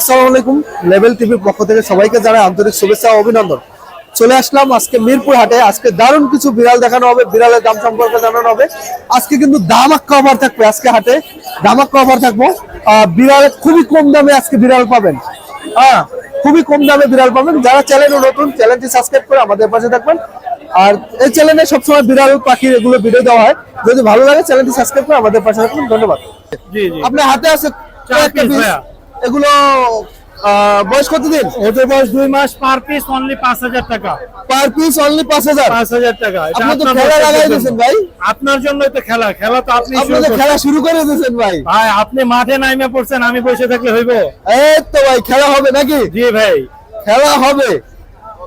আসসালামু আলাইকুম লেভেল টিভির পক্ষ থেকে সবাইকে জানাই আন্তরিক শুভেচ্ছা অভিনন্দন। চলে আসলাম আজকে মিরপুর হাটে। আজকে দারুণ কিছু বিড়াল দেখানো হবে বিড়ালের দাম সম্পর্কে জানানো হবে। আজকে কিন্তু দামাক কভার থাকবে আজকে হাটে। দামাক কভার থাকব। আহ, বিড়ালে খুবই কম দামে আজকে বিড়াল পাবেন। হ্যাঁ খুবই কম দামে বিড়াল পাবেন। যারা চ্যানেল নতুন চ্যানেলটি সাবস্ক্রাইব করে আমাদের পাশে থাকবেন। আর এই চ্যানেলে সবসময় বিড়াল পাখির এগুলো ভিডিও দেওয়া হয়। যদি ভালো লাগে চ্যানেলটি সাবস্ক্রাইব করে আমাদের পাশে থাকবেন। ধন্যবাদ। আপনার হাতে আছে এগুলো বয়স কতদিন? ওদের বয়স দুই মাস পার পিস অনলি পাঁচ হাজার টাকা। পার পিস অনলি পাঁচ হাজার? পাঁচ হাজার টাকা। আপনি তো আপনার খেলা লাগাই জন্য। দিয়েছেন ভাই। আপনার জন্যই তো খেলা। খেলা তো আপনি। খেলা শুরু করে দিয়েছেন ভাই। ভাই আপনি মাঠে নাইমে পড়ছেন আমি বসে থাকলে হইব। এই তো ভাই খেলা হবে নাকি? জি ভাই। খেলা হবে।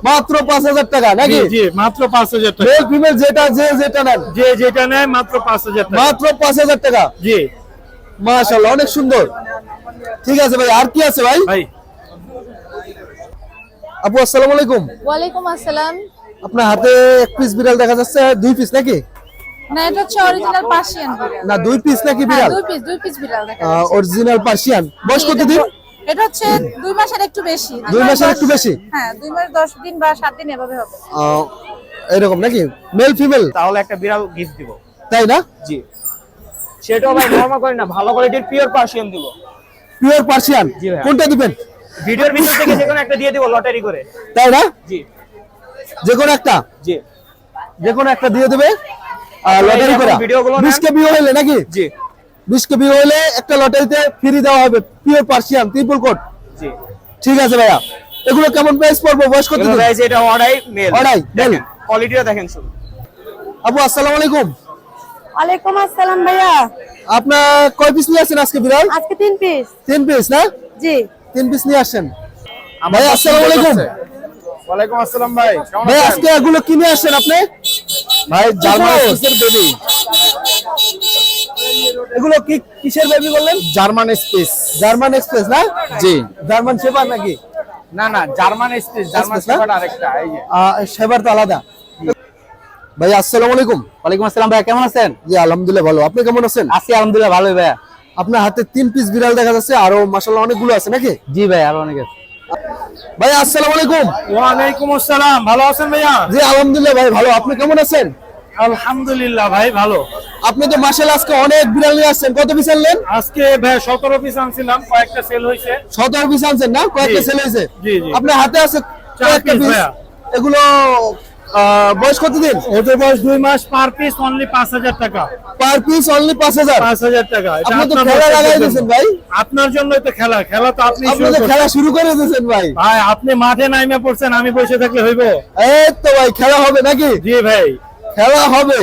মাত্র পাঁচ হাজার টাকা নাকি? জি মাত্র পাঁচ হাজার টাকা। ফিমেল যেটা যে যেটা নেন। যে যেটা নেয় মাত্র পাঁচ হাজার মাত্র পাঁচ হাজার টাকা। জি। মাশাল্লাহ অনেক সুন্দর। ঠিক আছে ভাই আর কি আছে ভাই? ভাই। আপু আসসালামু আলাইকুম। ওয়ালাইকুম আসসালাম। আপনার হাতে এক পিস বিড়াল দেখা যাচ্ছে দুই পিস নাকি? না এটা হচ্ছে অরিজিনাল পার্সিয়ান বিড়াল। না দুই পিস নাকি হ্যাঁ বিড়াল? দুই পিস দুই পিস বিড়াল দেখা যাচ্ছে। অরিজিনাল পার্সিয়ান বয়স এটা কতদিন? ব- এটা হচ্ছে দুই মাসের একটু বেশি। দুই মাসের একটু বেশি? হ্যাঁ দুই মাস দশ দিন বা সাত দিন এভাবে হবে। এরকম নাকি? মেল ফিমেল তাহলে একটা বিড়াল গিফট দিব। তাই না? জি। সেটাও ভাই নর্মাল করে না ভালো কোয়ালিটির পিওর পার্সিয়ান দিব। পিওর পার্সিয়ান কোনটা দিবেন? ভিডিওর ভিতর থেকে যে কোনো একটা দিয়ে দিব লটারি করে। তাই না? জি। যে কোনো একটা? জি। যে কোনো একটা দিয়ে দেবে? লটারি করে। ভিডিওগুলো নেন। বিশ কেবি হইলে নাকি? জি। বিশ কেবি হইলে একটা লটারিতে ফ্রি দেওয়া হবে। পিওর পার্সিয়ান ত্রিপুল কোট জি। ঠিক আছে ভাইয়া। এগুলো কেমন প্রাইস পড়বে? বয়স কত এগুলো guys, এটা অর্ডাই মেল দেখেন male। কোয়ালিটিটা দেখেন শুধু আপু আসসালামু আলাইকুম। ওয়ালাইকুম আসসালাম ভাইয়া। আপনার কয় পিস নিয়ে আসছেন আজকে বিড়াল? আজকে তিন পিস তিন পিস না? জি। তিন পিস নিয়ে আসছেন। ভাই আসসালামু আলাইকুম। ওয়ালাইকুম আসসালাম ভাই ভাই আজকে এগুলো কিনে আসছেন আপনি? ভাই জার্মান স্পেসের বেবি এগুলো কি কিসের বেবি বললেন? German space. জার্মান এক্সপ্রেস না? জি। জার্মান শেপার নাকি? না না জার্মান স্পেস জার্মান Space আরেকটা এই যে। আহ, সেবার তো আলাদা। ভাই আসসালামু আলাইকুম। ওয়ালাইকুম আসসালাম ভাই কেমন আছেন? জি আলহামদুলিল্লাহ ভালো। আপনি কেমন আছেন? আছি আলহামদুলিল্লাহ ভালোই ভাইয়া। আপনার হাতে তিন পিস বিড়াল দেখা যাচ্ছে আরও মাসাল্লাহ অনেকগুলো আছে নাকি? জি ভাই আরও অনেক আছে। ভাই আসসালামু আলাইকুম। ওয়ালাইকুম আসসালাম ভালো আছেন ভাইয়া? জি আলহামদুলিল্লাহ ভাই ভালো। আপনি কেমন আছেন? আলহামদুলিল্লাহ ভাই ভালো। আপনি তো মাসাল্লাহ আজকে অনেক বিড়াল নিয়ে আসছেন। কত পিস আনলেন? আজকে ভাই সতেরো পিস আনছিলাম কয়েকটা সেল হয়েছে। সতেরো পিস আনছেন না? কয়েকটা জি, জি। আপনার হাতে আছে কয়েকটা পিস ভাইয়া। এগুলো বয়স কতদিন? ওদের বয়স দুই মাস পার পিস অনলি পাঁচ হাজার টাকা। পার পিস অনলি পাঁচ হাজার? পাঁচ হাজার টাকা আপনি তো খেলা লাগাই দিয়েছেন ভাই। আপনার জন্যই তো খেলা খেলা তো আপনি। খেলা শুরু করে দিয়েছেন ভাই। ভাই আপনি মাঠে নাইমে পড়ছেন আমি বসে থাকলে হইব? এই তো ভাই খেলা হবে নাকি? জি ভাই। খেলা হবে।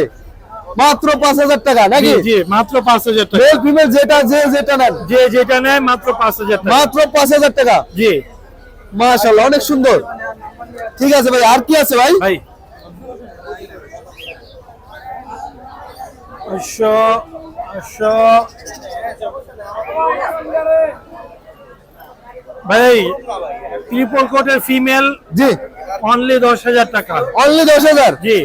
মাত্র পাঁচ হাজার টাকা নাকি? জি মাত্র পাঁচ হাজার টাকা। মেল ফিমেল যেটা যে যেটা নেন। যে যেটা নেয় মাত্র পাঁচ হাজার টাকা। মাত্র পাঁচ হাজার টাকা। জি। মাশাল্লাহ অনেক সুন্দর। ঠিক আছে ভাই আর কি আছে ভাই? ভাই অশ্ব অশ্ব ভাই ট্রিপল কোটের ফিমেল জি। অনলি দশ হাজার টাকা। অনলি দশ হাজার? জি।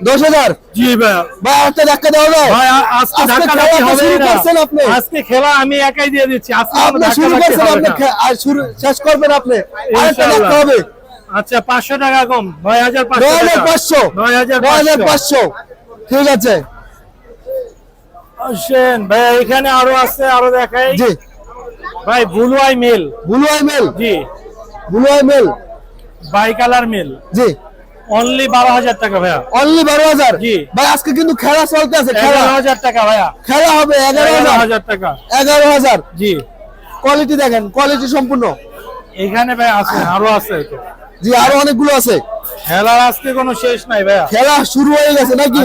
দশ হাজার? জি ভাই। ভাই একটা ধাক্কা দেওয়া যায় ভাই আজকে আজকে ধাক্কা খেলা হবে শুরু না। করছেন আপনি। আজকে খেলা আমি একাই দিয়ে দিচ্ছি। আজকে আপনি শুরু করছেন আপনি আর শুরু শেষ করবেন আপনি। আরেকটা ধাক্কা হবে। আচ্ছা পাঁচশো টাকা কম। নয় হাজার পাঁচশো নয় হাজার পাঁচশো। ঠিক আছে। আসেন। ভাই এখানে আরও আছে আরও দেখাই। জি। ভাই blue eye male blue male G. Blue eye male by colour male G. Only বারো হাজার টাকা ভাইয়া। অনলি বারো হাজার? জি। ভাই আজকে কিন্তু খেলা চলতে আছে খেলা। হাজার টাকা ভাইয়া। খেলা হবে এগারো হাজার। টাকা। এগারো হাজার? জি। কোয়ালিটি দেখেন কোয়ালিটি সম্পূর্ণ। এখানে ভাই আছে আরও আছে জি আরও অনেকগুলো আছে। খেলার আজকে কোনো শেষ নাই ভাইয়া। খেলা শুরু হয়ে গেছে নাকি?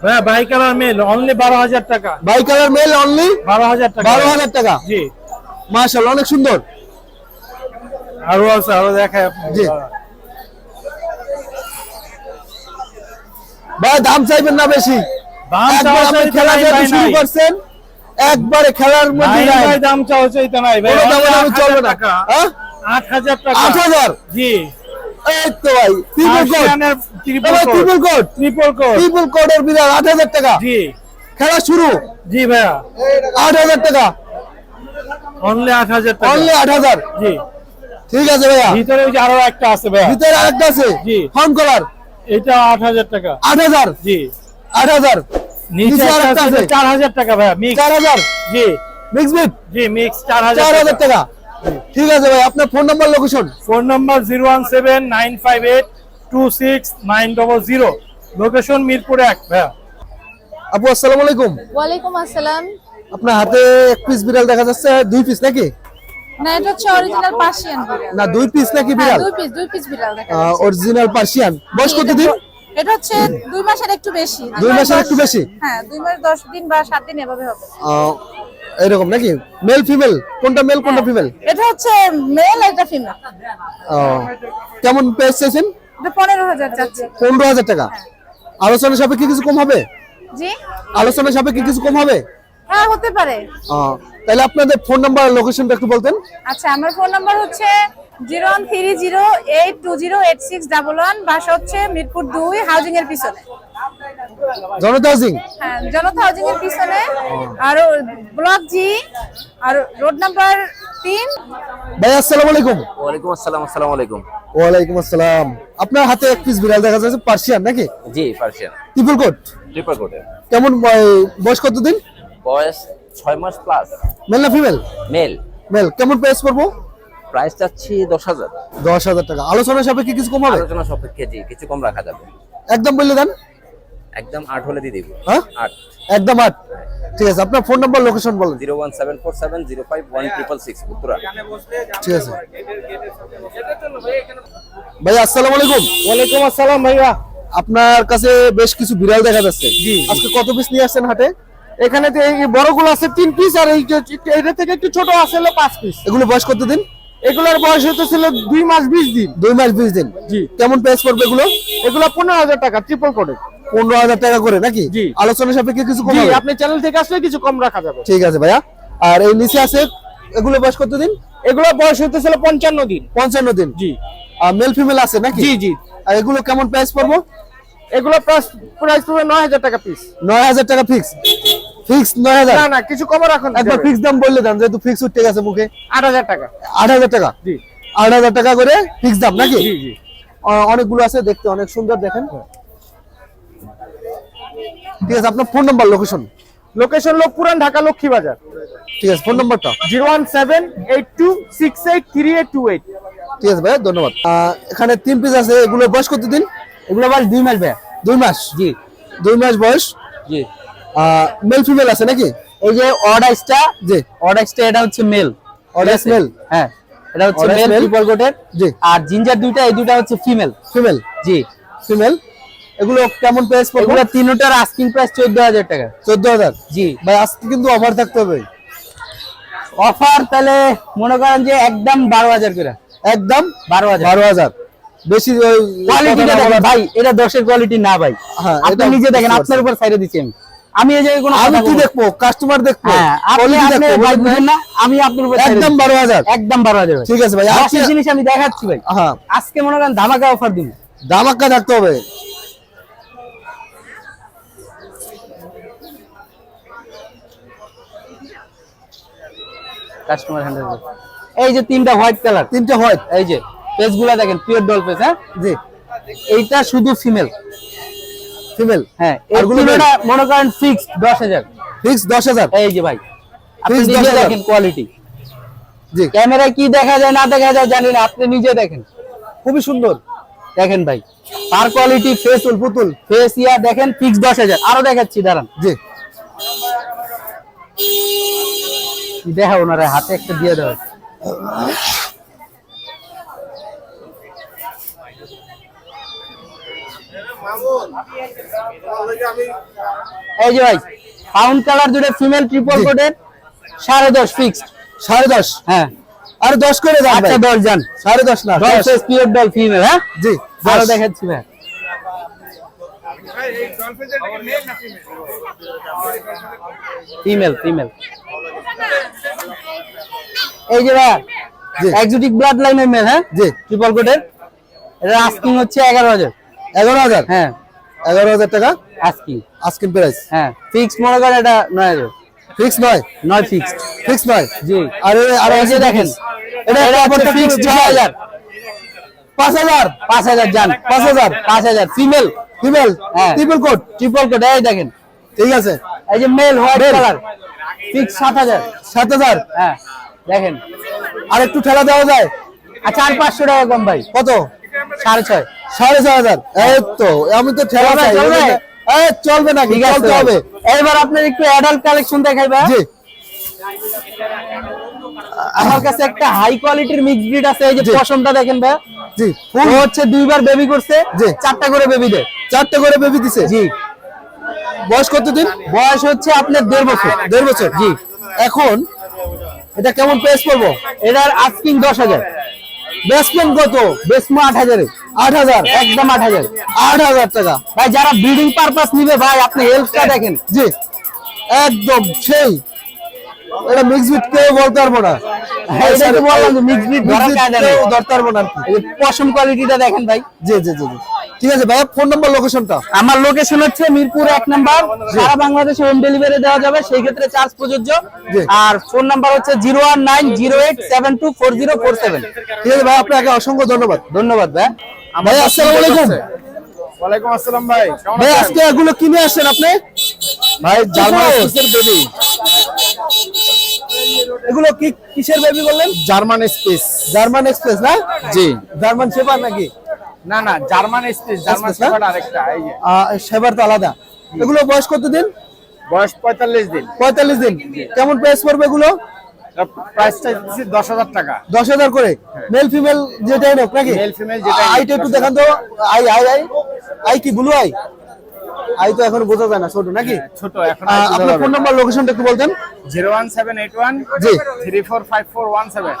আসো আসো বাই কালার মেল অনলি বারো হাজার টাকা। বাই কালার মেল অনলি বারো হাজার টাকা। বারো হাজার টাকা? জি। মাশাল্লাহ অনেক সুন্দর। আরও আছে আরও জি। ভাই দাম চাইবেন না বেশি? একবার চাওয়া আপনি চাইতে খেলা যেহেতু শুরু করছেন একবারে খেলার মধ্যে দাম চাওয়া চাইতে নাই ভাই। চলবে না। হ্যাঁ? আট হাজার টাকা। আট হাজার? জি। এই তো ভাই triple coat triple coat triple coat triple কোডের বিড়াল আট হাজার টাকা। জি। খেলা শুরু। জি ভাইয়া। আট হাজার টাকা। অনলি আট হাজার অনলি আট হাজার। জি। ঠিক আছে ভাইয়া। ভিতরে ওই যে আরও একটা আছে ভাইয়া। ভিতরে আরেকটা আছে। জি। ফোন কলার এটা আট হাজার টাকা। আট হাজার। জি। আট হাজার। নিচে আরেকটা আছে। চার হাজার টাকা ভাইয়া মিক্স চার হাজার। জি। মিক্স বিট জি মিক্স চার হাজার চার হাজার টাকা। ঠিক আছে ভাই আপনার phone number location phone number zero one seven nine five eight two six nine double zero location Mirpur এক ভাইয়া। আপু আসসালামু আলাইকুম। ওয়ালাইকুম আসসালাম। আপনার হাতে এক পিস বিড়াল দেখা যাচ্ছে দুই পিস নাকি? না এটা হচ্ছে অরিজিনাল পার্সিয়ান বিড়াল। না দুই পিস নাকি হ্যাঁ বিড়াল? দুই পিস দুই পিস বিড়াল দেখা যাচ্ছে। অরিজিনাল পার্সিয়ান বয়স কত দিন? এটা হচ্ছে দুই মাসের একটু বেশি। দুই মাসের একটু বেশি? হ্যাঁ দুই মাস দশ দিন বা সাত দিন এভাবে হবে। এরকম নাকি? মেল ফিমেল কোনটা মেল কোনটা ফিমেল এটা হচ্ছে মেল এটা ফিমেল ও। কেমন প্রাইস চাইছেন? পনেরো হাজার যাচ্ছে পনেরো হাজার টাকা। আলোচনা সাপেক্ষে কিছু কম হবে? জি? আলোচনা সাপেক্ষে কিছু কম হবে? হ্যাঁ হতে পারে। আহ, তাহলে আপনাদের ফোন নাম্বার আর লোকেশনটা একটু বলতেন। আচ্ছা আমার ফোন নাম্বার হচ্ছে zero one three zero eight two zero eight six double one বাসা হচ্ছে মিরপুর দুই হাউজিং এর পিছনে। জনতা হাউজিং হ্যাঁ জনতা হাউজিং এর পিছনে আর ব্লক জি আর রোড নাম্বার তিন। ভাই আসসালামু আলাইকুম। ওয়ালাইকুম আসসালাম আসসালামু আলাইকুম। ওয়ালাইকুম আসসালাম। আপনার হাতে এক পিস বিড়াল দেখা যাচ্ছে পার্সিয়ান নাকি? জি পার্সিয়ান ট্রিপল কোট ট্রিপল কোটের কেমন বয়- বয়স কতদিন? বয়স ছয় মাস প্লাস মেল না ফিমেল মেল মেল কেমন প্রাইস পড়ব? প্রাইস চাচ্ছি দশ হাজার। দশ হাজার টাকা। আলোচনা সাপেক্ষে কিছু কম হবে? আলোচনা সাপেক্ষে জি কিছু কম রাখা যাবে। একদম বললে দেন। একদম আট হলে দিয়ে দিব। হ্যাঁ? আট। একদম আট। ঠিক আছে আপনার ফোন নাম্বার লোকেশন বলেন। Zero one seven four seven zero five one triple six Uttara. ঠিক আছে। ভাই আসসালামু আলাইকুম। ওয়ালাইকুম আসসালাম ভাইয়া। আপনার কাছে বেশ কিছু বিড়াল দেখা যাচ্ছে। জি আজকে কত পিস নিয়ে আসছেন হাটে? এখানে তো এই বড়গুলো আছে তিন পিস আর এই এটা থেকে একটু ছোট আছে হলো পাঁচ পিস এগুলো বয়স কত দিন? এগুলোর বয়স হতে ছিল দুই মাস বিশ দিন। দুই মাস বিশ দিন। জি। কেমন প্রাইস পড়বে এগুলো? এগুলো পনেরো হাজার টাকা ট্রিপল কোডে পনেরো হাজার টাকা করে নাকি? আলোচনা সাপেক্ষে কিছু কম আপনি চ্যানেল থেকে আসলে কিছু কম রাখা যাবে। ঠিক আছে ভাইয়া। আর এই নিচে আছে এগুলো বয়স এগুলো বয়স হতেছিল পঞ্চান্ন দিন। পঞ্চান্ন দিন। জি। আর মেল ফিমেল আছে নাকি? জি জি। আর এগুলো কেমন প্রাইস পড়ব? এগুলো প্রাইস প্রাইস পড়বে নয় হাজার টাকা পিস নয় হাজার টাকা ফিক্স ফিক্স নয় হাজার? না না কিছু কম রাখুন একবার ফিক্স দাম বললে দাম যেহেতু ফিক্স উঠে গেছে মুখে। আট হাজার টাকা। আট হাজার টাকা? জি। আট হাজার টাকা করে ফিক্স দাম নাকি? জি অনেকগুলো আছে দেখতে অনেক সুন্দর দেখেন। ঠিক আছে আপনার ফোন নাম্বার লোকেশন লোকেশন হলো পুরান ঢাকা লক্ষ্মী বাজার ঠিক আছে ফোন নাম্বারটা zero one seven eight two six eight three eight two eight. ঠিক আছে ভাইয়া ধন্যবাদ। এখানে তিন পিস আছে এগুলো বয়স কত দিন এগুলো বয়স দুই মাস ভাইয়া। দুই মাস? জি। দুই মাস বয়স? জি। মেল ফিমেল আছে নাকি? এই যে অর্ডাইসটা জি। অর্ডাইসটা এটা হচ্ছে মেল Orange মেল হ্যাঁ এটা হচ্ছে মেল? ট্রিপল কোটের জি। আর জিঞ্জার দুইটা এই দুইটা হচ্ছে ফিমেল ফিমেল জি। ফিমেল এগুলো কেমন প্রাইস পড়বে? এগুলো তিনটার আস্কিং প্রাইস চোদ্দ হাজার টাকা। চোদ্দ হাজার জি। ভাই আজকে কিন্তু অফার থাকতে হবে। অফার তাহলে মনে করেন যে একদম বারো হাজার করে। একদম বারো হাজার। বারো হাজার। বেশি কোয়ালিটিটা দেখেন ভাই এটা দশের কোয়ালিটি না ভাই। হ্যাঁ, আপনি নিজে দেখেন আপনার উপর সাইডে দিচ্ছি আমি। আমি এই যে কোনো আমি কি দেখব? কাস্টমার দেখব? হ্যাঁ আপনি আপনি ভাই বুঝেন না আমি আপনার উপর একদম দিচ্ছি। বারো হাজার। একদম বারো হাজার ঠিক আছে ভাই আজকে জিনিস আমি দেখাচ্ছি ভাই। হ্যাঁ। আজকে মনে করেন ধামাকা অফার দিব। দামাক্কা থাকতে হবে। কাস্টমার হ্যান্ডেল এই যে তিনটা হোয়াইট কালার তিনটা হোয়াইট এই যে পেজগুলা দেখেন পিওর ডল পেজ হ্যাঁ? জি। এইটা শুধু ফিমেল ফিমেল হ্যাঁ আর আরগুলো গুলোটা মনে করেন ফিক্স দশ হাজার। ফিক্স দশ হাজার? এই যে ভাই আপনি নিজে দেখেন কোয়ালিটি জি। ক্যামেরায় কি দেখা যায় না দেখা যায় জানি না আপনি নিজে দেখেন। খুবই সুন্দর। দেখেন ভাই আর কোয়ালিটি ফেস পুতুল। পুতুল ফেস ইয়া দেখেন ফিক্স দশ হাজার। আরও দেখাচ্ছি দাঁড়ান। জি। দেখা ওনারা? হাতে একটা দিয়ে দেওয়া এই যে ভাই পাউন্ড কালার দুটো ফিমেল ট্রিপল। কোটের সাড়ে দশ ফিক্সড সাড়ে দশ? হ্যাঁ। আর দশ করে আচ্ছা দশ যান সাড়ে দশ না? দশ পিওর ডল ফিমেল হ্যাঁ? জি দশ। দেখাচ্ছি ভাই। ফিমেল ফিমেল এই যে ভাই এক্সোটিক ব্লাড লাইনের মেল হ্যাঁ? জি। ট্রিপল কোটের এটা আস্কিং হচ্ছে এগারো হাজার। এগারো হাজার? হ্যাঁ। এগারো হাজার টাকা? আজকি আস্কিং প্রাইস হ্যাঁ। ফিক্স মনে করেন এটা নয় হাজার। ফিক্স নয়? নয় ফিক্সড ফিক্স নয়? জি। আর আর এই যে দেখেন এটা এটা আবার ফিক্স fixed ছয় হাজার পাঁচ হাজার? পাঁচ হাজার যান। পাঁচ হাজার পাঁচ হাজার। Female female. Triple coat triple coat এই দেখেন। ঠিক আছে। এই যে মেল হোয়াইট। কালার ফিক্স সাত হাজার। সাত হাজার? হ্যাঁ দেখেন। আর একটু ঠেলা দেওয়া যায়? আর চার পাঁচশো টাকা কম ভাই। কত? সাড়ে ছয়। সাড়ে ছয় হাজার। এই তো আমি তো ঠেলা চাই? এই চলবে নাকি? ঠিক আছে চলতে হবে। এবার আপনার একটু অ্যাডাল্ট কালেকশন দেখাই ভাই। জি। আমার কাছে একটা হাই কোয়ালিটির মিক্স ব্রিড আছে এই যে পশমটা দেখেন ভাই। জি ও হচ্ছে দুইবার বেবি করছে জি। চারটা করে বেবি দেয়। চারটে করে বেবি দিছে? জি। বয়স কত দিন বয়স হচ্ছে আপনার দেড় বছর। দেড় বছর। জি। এখন এটা কেমন প্রাইস পড়ব? এটার আস্কিং দশ হাজার। বেসমেন্ট কত? বেসমো আট হাজারে। আট হাজার? একদম আট হাজার। আট হাজার টাকা। ভাই যারা ব্রিডিং পারপাস নিবে ভাই আপনি হেল্পটা দেখেন। জি। একদম সেই। এটা মিক্স বিট কেউ বলতে পারব না। পশম কোয়ালিটিটা দেখেন ভাই। জি জি জি জি। ঠিক আছে ভাইয়া ফোন নাম্বার লোকেশনটা আমার লোকেশন হচ্ছে মিরপুর এক নাম্বার। সারা বাংলাদেশে হোম ডেলিভারি দেওয়া যাবে সেই ক্ষেত্রে চার্জ প্রযোজ্য। আর ফোন নাম্বার হচ্ছে zero one nine zero eight seven two four zero four seven ঠিক আছে ভাই আপনাকে অসংখ্য ধন্যবাদ। ধন্যবাদ ভাই। ভাই আসসালামু আলাইকুম। ওয়ালাইকুম আসসালাম ভাই। ভাই আজকে এগুলো কিনে আসছেন আপনি? ভাই জার্মান বেবি এগুলো কি কিসের বেবি বললেন? German space. জার্মান এক্সপ্রেস না? জি। জার্মান শেপার নাকি? না না জার্মান স্পেস জার্মান? শেপার্ড আরেকটা এই যে। তো আলাদা। এগুলো বয়স কত দিন বয়স পঁয়তাল্লিশ দিন। পঁয়তাল্লিশ দিন। কেমন প্রাইস পড়বে এগুলো? প্রাইসটা দশ হাজার টাকা। দশ হাজার করে? মেল ফিমেল যেটাই হোক নাকি? Female যেটাই আইটা একটু দেখান তো। Eye eye eye. আই কি ব্লু আই আই তো এখন বোঝা যায় না ছোট নাকি? ছোট এখন আপনার ফোন নাম্বার লোকেশনটা একটু বলতেন। Zero one seven eight one জি। Three four five four one seven.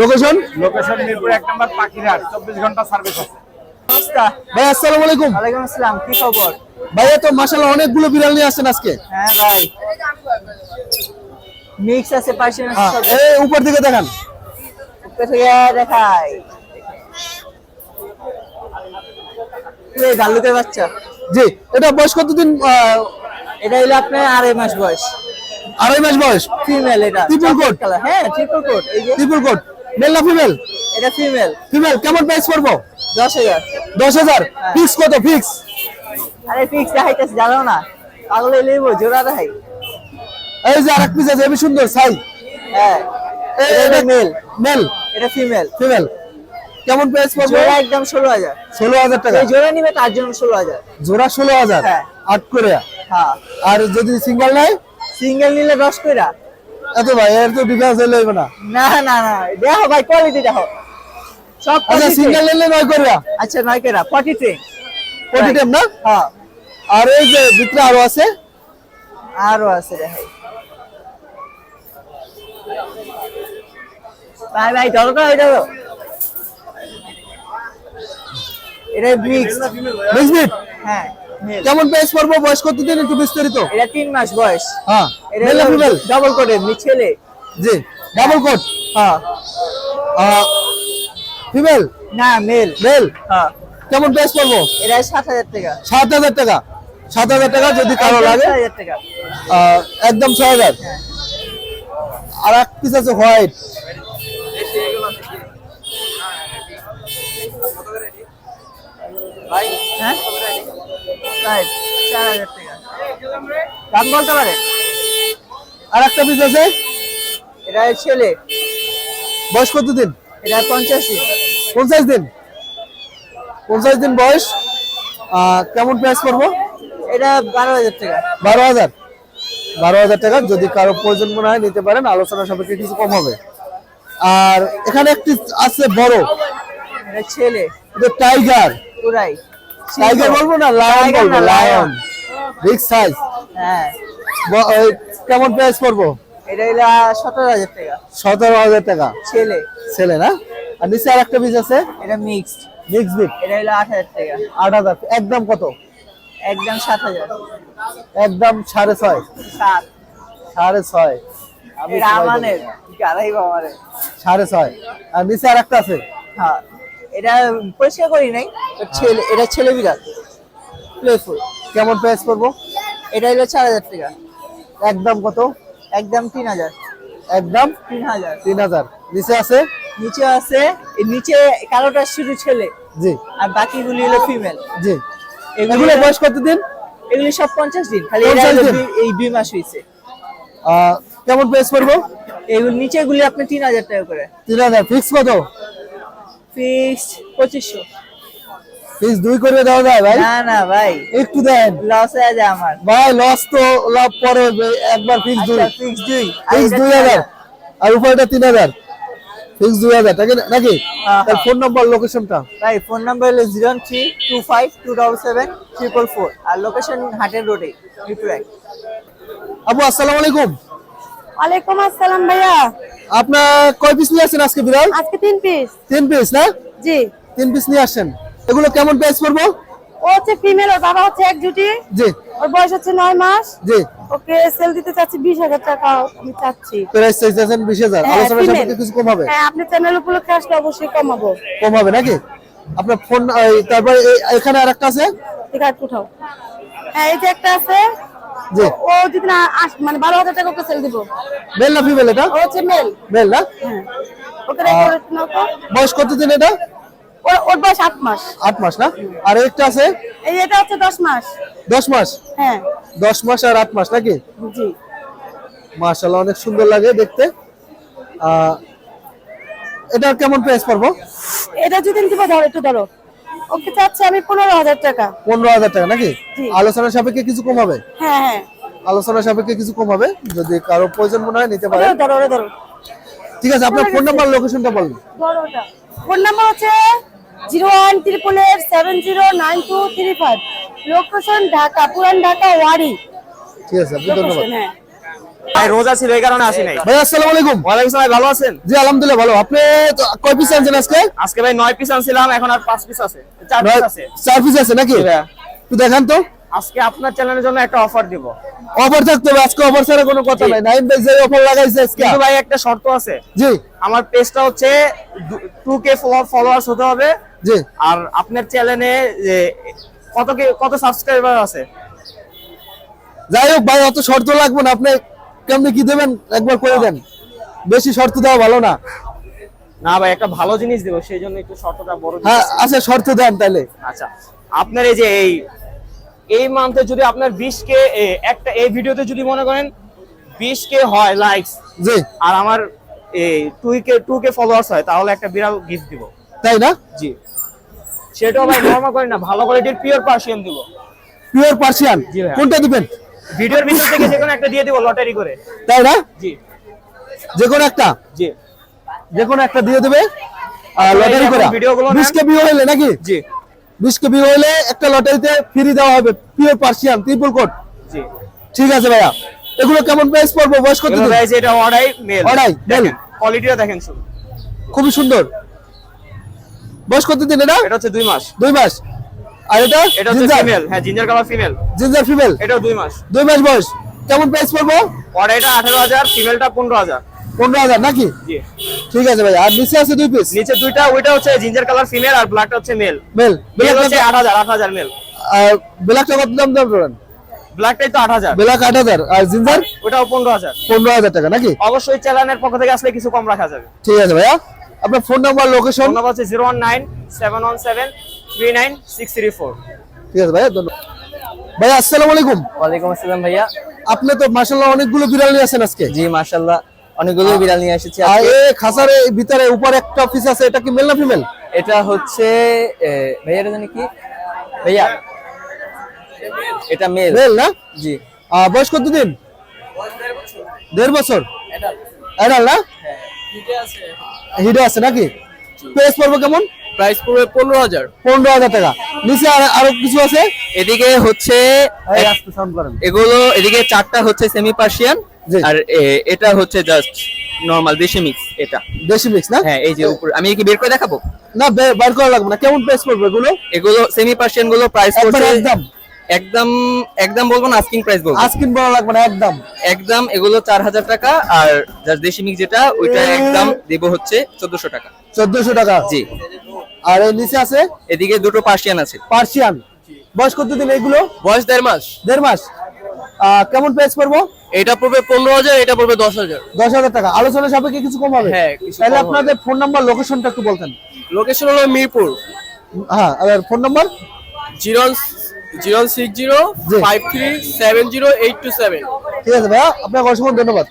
Location location Mirpur এক নম্বর পাখিরহাট চব্বিশ ঘণ্টা সার্ভিস আছে। ভাই আসসালামু আলাইকুম। ওয়ালাইকুম আসসালাম কি খবর? ভাইয়া তো মাশাআল্লাহ অনেকগুলো বিড়াল নিয়ে আসছেন আজকে। হ্যাঁ ভাই। মিক্স আছে পার্সিয়ান হ্যাঁ, এই উপর দিকে দেখান। দেখাই। এই বাচ্চা জি এটা বয়স কতদিন এটা হলো আপনার আড়াই মাস বয়স। আড়াই মাস বয়স? ফিমেল এটা coat? কালার হ্যাঁ ট্রিপল কোট এই যে। ট্রিপল কোট মেল না ফিমেল এটা ফিমেল ফিমেল কেমন প্রাইস পড়ব? দশ হাজার। দশ হাজার? ফিক্স কত ফিক্স আরে ফিক্স দেখাইতেছে জানো না। পাগলে লইব জোড়া দেখাই। এই যে আরেক পিস আছে সুন্দর সাই। হ্যাঁ এটা মেল মেল এটা ফিমেল ফিমেল কেমন প্রাইস পড়বে? জোড়া একদম ষোলো হাজার। ষোলো হাজার টাকা। এই জোড়া নিবে তার জন্য ষোলো হাজার। জোড়া ষোলো হাজার? হ্যাঁ। আট করে। হ্যাঁ। আর যদি সিঙ্গেল নেয়? সিঙ্গেল নিলে দশ কইরা এত ভাই এর তো ডিফারেন্স হয়ে না। না না না দেখো ভাই কোয়ালিটি দেখো। সব আচ্ছা সিঙ্গেল নিলে নয় করে। আচ্ছা নয় কেরা। ফর্টি ট্রেন কোটি টেম না? হ্যাঁ। আর এই যে ভিতরে আরও আছে? আরও আছে দেখাই ভাই ভাই ধরো তো এটা ধরো। এটা মিক্স মিক্সমিট হ্যাঁ। কেমন প্রাইস পড়ব? বয়স কত দিন একটু বিস্তারিত। এটা তিন মাস বয়স। হ্যাঁ এটা মেল ফিমেল ডবল কোটে ছেলে জি ডাবল কোট হ্যাঁ। ফিমেল না মেল মেল হ্যাঁ। কেমন প্রাইস পড়ব? এটা সাত হাজার টাকা। সাত হাজার টাকা। সাত হাজার টাকা যদি কারও লাগে। একদম ছয় হাজার। আর এক পিস আছে হোয়াইট হ্যাঁ? চার হাজার টাকা। দাম বলতে পারে? আর একটা পিস আছে? এটা ছেলে। বয়স কত দিন? এটা পঞ্চাশি পঞ্চাশ দিন? পঞ্চাশ দিন বয়স। কেমন প্রাইস পড়ব? এটা বারো হাজার টাকা। বারো হাজার। বারো হাজার টাকা যদি কারও প্রয়োজন মনে হয় নিতে পারেন আলোচনা সাপেক্ষে কিছু কম হবে। আর এখানে একটি আছে বড়। ছেলে। টাইগার পুরাই। টাইগার বলব না লায়ন বলব লায়ন। বিগ সাইজ হ্যাঁ। কেমন প্রাইস পড়ব? এটা হলো সতেরো হাজার টাকা। সতেরো হাজার টাকা। ছেলে। ছেলে না? আর নিচে আর একটা পিস আছে? এটা মিক্সড মিক্স বিট এটা হলো আট হাজার টাকা। আট হাজার। একদম কত? একদম সাত হাজার। একদম সাড়ে ছয়। সাত। সাড়ে ছয়। আমি সাড়ে ছয়। আর নিচে আর একটা আছে? হ্যাঁ। এটা পরিষ্কার করি নাই ছেলে এটা ছেলে বিড়াল প্লেফুল কেমন প্রাইস পড়ব? এটা হলো চার হাজার টাকা। একদম কত? একদম তিন হাজার। একদম তিন হাজার। তিন হাজার। নিচে আছে? নিচে আছে নিচে কালোটা শুধু ছেলে। জি। আর বাকিগুলি হলো ফিমেল জি। এগুলো বয়স কতদিন এগুলি সব পঞ্চাশ দিন। খালি এরা 50 হলো দিন? দুই- এই দুই মাস হয়েছে আহ, কেমন প্রাইস পড়ব? এগুলো নিচেগুলি আপনি তিন হাজার টাকা করে। তিন হাজার। ফিক্স কত? ফিক্স পঁচিশশো। ফিক্স দুই করে দেওয়া যায় ভাই? না না ভাই। একটু দেন। লস হয়ে যায় আমার। ভাই লস তো লাভ পরে একবার ফিক্স দুই। আচ্ছা ফিক্স দুই। আর ফিক্স দুই হাজার। আর উপরটা তিন হাজার। ফিক্স দুই হাজার নাকি? নাকি তার। ফোন নাম্বার লোকেশনটা ভাই ফোন নাম্বার হলো zero three two five two double seven triple four আর লোকেশন হাটের রোডে মিরপুর এক। আপু আসসালামু আলাইকুম। ওয়ালাইকুম আসসালাম ভাইয়া। আপনার কয় পিস নিয়ে আসছেন আজকে বিড়াল? আজকে তিন পিস তিন পিস না? জি। তিন পিস নিয়ে আসছেন। এগুলো কেমন প্রাইস পড়ব? ও হচ্ছে ফিমেল ওর বাবা হচ্ছে এক জুটি। জি। ওর বয়স হচ্ছে নয় মাস। জি। ওকে সেল দিতে চাচ্ছি বিশ হাজার টাকা আমি চাচ্ছি। প্রাইস চাইছেন বিশ হাজার। হ্যাঁ, আলোচনা female। সাপেক্ষে কিছু কম হবে হ্যাঁ আপনি চ্যানেল উপলক্ষে আসলে অবশ্যই কমাবো। কম হবে নাকি? আপনার ফোন তারপরে এখানে আর একটা আছে? ঠিক আছে উঠাও। হ্যাঁ এই যে একটা আছে। জি। ও যদি না মানে বারো হাজার টাকা ওকে সেল দিব। মেল না ফিমেল এটা? ও হচ্ছে মেল মেল না? হ্যাঁ। ওকে নাও তো। বয়স কতদিন এটা? ওর ওর বয়স আট মাস। আট মাস না? আর একটা আছে? এই এটা হচ্ছে দশ মাস। দশ মাস? হ্যাঁ। দশ মাস আর আট মাস নাকি? জি। মাশাল্লাহ অনেক সুন্দর লাগে দেখতে। এটা কেমন প্রাইস পড়ব? এটা যদি দিব ধরো একটু ধরো। ওকে চাচ্ছি আমি পনেরো হাজার টাকা। পনেরো হাজার টাকা নাকি। আলোচনা সাপেক্ষে কিছু কম হবে? হ্যাঁ হ্যাঁ। আলোচনা সাপেক্ষে কিছু কম হবে? যদি কারও প্রয়োজন মনে হয় নিতে ধরো ঠিক আছে আপনার ফোন নাম্বার লোকেশনটা বলুন। ফোন নাম্বার হচ্ছে zero one triple eight seven zero nine two three five location Dhaka Puran Dhaka Wari. ঠিক আছে ধন্যবাদ। হ্যাঁ। ভাই রোজা ছিল এই কারণে আসি নাই। ভাই আসসালামু আলাইকুম। ওয়ালাইকুম সালাম ভালো আছেন? জি আলহামদুলিল্লাহ ভালো। আপনি কয় পিস আনছেন আজকে? আজকে ভাই নয় পিস আনছিলাম এখন আর পাঁচ পিস আছে। চার পিস আছে। চার পিস আছে নাকি। একটু দেখান তো। আজকে আপনার চ্যানেলের জন্য একটা অফার দিব। অফার থাকতে হবে আজকে অফার ছাড়া কোনো কথা নাই। নাইন ভাই যে অফার লাগাইছে আজকে। কিন্তু ভাই একটা শর্ত আছে। জি। আমার পেজটা হচ্ছে টু কে ফলোয়ার্স হতে হবে। জি। আর আপনার চ্যানেলে কত কে কত সাবস্ক্রাইবার আছে? যাই হোক ভাই অত শর্ত লাগবে না। আপনি কেমনি কি দেবেন? একবার করে দেন। বেশি শর্ত দেওয়া ভালো না। না ভাই একটা ভালো জিনিস দেবো সেই জন্য একটু শর্তটা বড় হ্যাঁ আচ্ছা শর্ত দেন তাইলে আচ্ছা আপনার এই যে এই এই মান্থে যদি আপনার বিশ কে একটা এই ভিডিওতে যদি মনে করেন বিশ কে হয় লাইকস জি। আর আমার এই two K two K followers হয় তাহলে একটা বিড়াল গিফট দিব। তাই না? জি। সেটাও ভাই নর্মাল করি না ভালো কোয়ালিটির পিওর পার্সিয়ান দিব। পিওর পার্সিয়ান কোনটা দিবেন? ভিডিওর ভিতর থেকে যে কোনো একটা দিয়ে দিব লটারি করে। তাই না? জি। যে কোনো একটা? জি। যে কোনো একটা দিয়ে দেবে। লটারি করে। ভিডিওগুলো নেন। বিশ কেবি হইলে নাকি? জি। বিশ কেবি হইলে একটা লটারিতে ফ্রি দেওয়া হবে। পিওর পার্সিয়ান ট্রিপল কোট জি। ঠিক আছে ভাইয়া। এগুলো কেমন প্রাইস পড়ব? বয়স কত দিন? guys, এটা অর্ডাই মেল দেখেন male। কোয়ালিটিটা দেখেন শুধু খুবই সুন্দর। বয়স কত দিন এটা? এটা হচ্ছে দুই মাস। দুই মাস। আর এটা? এটা হচ্ছে ফিমেল হ্যাঁ ginger colour female ginger female দুই মাস। দুই মাস বয়স। কেমন প্রাইস পড়ব? আঠারো হাজার ফিমেলটা পনেরো হাজার। পনেরো হাজার নাকি? ঠিক আছে ভাই আর নিচে আছে দুই পিস নিচে দুইটা ওইটা হচ্ছে জিঞ্জার কালার ফিমেল আর ব্ল্যাকটা হচ্ছে মেল মেল মেল হচ্ছে আট হাজার আট হাজার মেল আর ব্ল্যাকটা কত দাম দাম ব্ল্যাকটাই তো আট হাজার। ব্ল্যাক আট হাজার। আর জিঞ্জার ওটাও পনেরো হাজার। পনেরো হাজার টাকা নাকি? অবশ্যই চ্যানেলের পক্ষ থেকে আসলে কিছু কম রাখা যাবে। ঠিক আছে ভাইয়া। আপনার ফোন নাম্বার লোকেশন নাম্বার হচ্ছে zero one nine seven one seven three nine six three four. ঠিক আছে ভাইয়া ধন্যবাদ। ভাইয়া আসসালামু আলাইকুম। ওয়ালাইকুম আসসালাম ভাইয়া। আপনি তো মাশাআল্লাহ অনেকগুলো বিড়াল নিয়ে আসেন আজকে। জি মাশাল্লাহ অনেকগুলো বিড়াল নিয়ে এসেছি আর এই খাসার ভিতরে উপরে একটা পিস আছে এটা কি মেল না ফিমেল এটা হচ্ছে ভাইয়া এটা জানি কি? ভাইয়া এটা মেল মেল না? জি। আহ, বয়স কত দিন দেড় বছর। না? হিডে আছে নাকি? পড়বে কেমন? প্রাইস পড়বে পনেরো হাজার। পনেরো হাজার টাকা। নিচে আর কিছু আছে? এদিকে হচ্ছে এগুলো এদিকে চারটা হচ্ছে সেমি পার্সিয়ান আর এটা হচ্ছে জাস্ট নরমাল দেশি মিক্স এটা। দেশি মিক্স না? হ্যাঁ এই যে উপর আমি কি বের করে দেখাবো? না বে- বাইর করা লাগবে না। কেমন প্রাইস পড়বে এগুলো? এগুলো সেমি পার্সিয়ানগুলো প্রাইস পড়ছে একদম। একদম একদম বলব না আস্কিং প্রাইস বলব। আজকিন বলা লাগবে না একদম। একদম এগুলো চার হাজার টাকা আর জাস্ট দেশি মিক্স যেটা ওইটা একদম দেবো হচ্ছে চোদ্দশো টাকা। চোদ্দশো টাকা। জি। আর এই নিচে আছে? এদিকে দুটো পার্সিয়ান আছে। পার্সিয়ান বয়স কতদিন এইগুলো বয়স দেড় মাস। দেড় মাস। কেমন প্রাইস পড়ব? এটা পড়বে পনেরো হাজার এটা পড়বে দশ হাজার। দশ হাজার টাকা। আলোচনা সাপেক্ষে কিছু কম হবে? হ্যাঁ, তাহলে আপনাদের ফোন নাম্বার লোকেশনটা একটু বলতেন। লোকেশন হলো মিরপুর। হ্যাঁ আর phone number zero zero six zero five three seven zero eight two seven. ঠিক আছে ভাইয়া আপনাকে অসংখ্য ধন্যবাদ।